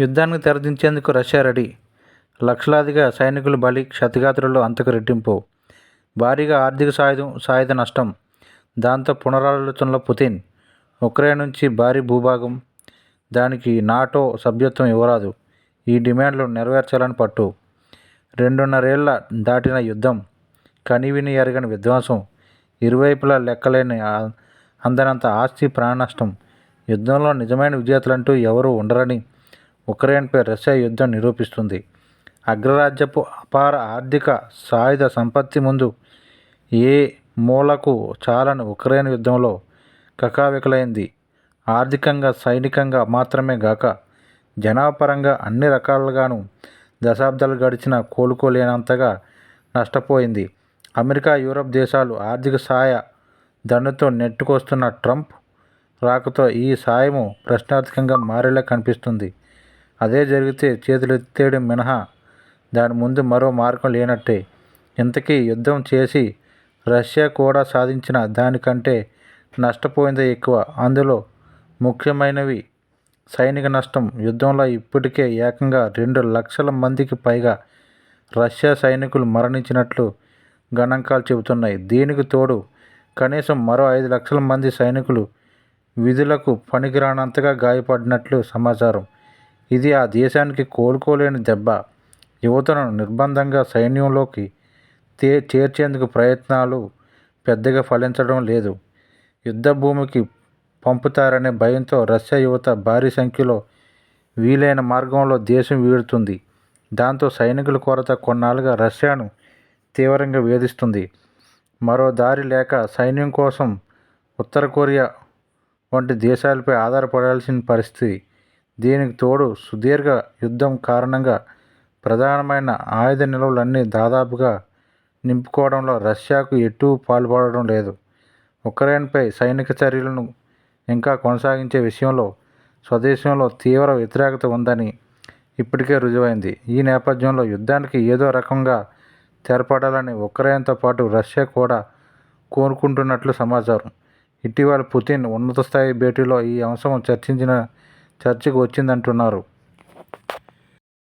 యుద్ధానికి తెరదించేందుకు Russia ready. లక్షలాదిగా సైనికులు బలి క్షతగాత్రులు అంతకు రెట్టింపు. భారీగా ఆర్థిక సాయుధం సాయుధ నష్టం. దాంతో పునరాలోచనలో పుతిన్. ఉక్రెయిన్ నుంచి భారీ భూభాగం. దానికి నాటో సభ్యత్వం ఇవ్వరాదు. ఈ డిమాండ్లు నెరవేర్చాలని పట్టు. రెండున్నరేళ్ళ దాటిన యుద్ధం. కనివిని ఎరగని విధ్వంసం. ఇరువైపులా లెక్కలేని అందనంత ఆస్తి ప్రాణ నష్టం యుద్ధంలో నిజమైన విజేతలంటూ ఎవరూ ఉండరని ఉక్రెయిన్పై రష్యా యుద్ధం నిరూపిస్తుంది. అగ్రరాజ్యపు అపార ఆర్థిక సాయుధ సంపత్తి ముందు ఏ మూలకు చాలని ఉక్రెయిన్ యుద్ధంలో కకావికలైంది. ఆర్థికంగా సైనికంగా మాత్రమే గాక జనాపరంగా అన్ని రకాలుగాను దశాబ్దాలు గడిచిన కోలుకోలేనంతగా నష్టపోయింది. అమెరికా యూరప్ దేశాలు ఆర్థిక సాయ దండుతో నెట్టుకొస్తున్న ట్రంప్ రాకతో ఈ సాయము ప్రశ్నార్థకంగా మారేలా కనిపిస్తుంది. అదే జరిగితే చేతులెత్తేయడం మినహా. దాని ముందు మరో మార్గం లేనట్టే. ఇంతకీ యుద్ధం చేసి రష్యా కూడా సాధించిన దానికంటే నష్టపోయిందే ఎక్కువ. అందులో ముఖ్యమైనవి సైనిక నష్టం. యుద్ధంలో ఇప్పటికే ఏకంగా రెండు లక్షల మందికి పైగా రష్యా సైనికులు మరణించినట్లు గణాంకాలు చెబుతున్నాయి. దీనికి తోడు కనీసం మరో ఐదు లక్షల మంది సైనికులు విధులకు పనికిరానంతగా గాయపడినట్లు సమాచారం. ఇది ఆ దేశానికి కోలుకోలేని దెబ్బ. యువతను నిర్బంధంగా సైన్యంలోకి తే చేర్చేందుకు ప్రయత్నాలు పెద్దగా ఫలించడం లేదు. యుద్ధ భూమికి పంపుతారనే భయంతో రష్యా యువత భారీ సంఖ్యలో వీలైన మార్గంలో దేశం వీడుతుంది. దాంతో సైనికుల కొరత కొన్నాళ్ళుగా రష్యాను తీవ్రంగా వేధిస్తుంది. మరో దారి లేక సైన్యం కోసం ఉత్తర కొరియా వంటి దేశాలపై ఆధారపడాల్సిన పరిస్థితి దీనికి తోడు సుదీర్ఘ యుద్ధం కారణంగా ప్రధానమైన ఆయుధ నిల్వలన్నీ దాదాపుగా నింపుకోవడంలో రష్యాకు ఎటూ పాల్పడడం లేదు. ఉక్రెయిన్పై సైనిక చర్యలను ఇంకా కొనసాగించే విషయంలో స్వదేశంలో తీవ్ర వ్యతిరేకత ఉందని ఇప్పటికే రుజువైంది. ఈ నేపథ్యంలో యుద్ధానికి ఏదో రకంగా తెరపడాలని ఉక్రెయిన్తో పాటు రష్యా కూడా కోరుకుంటున్నట్లు సమాచారం. ఇటీవల పుతిన్ ఉన్నత స్థాయి భేటీలో ఈ అంశం చర్చించిన చర్చకు వచ్చిందంటున్నారు.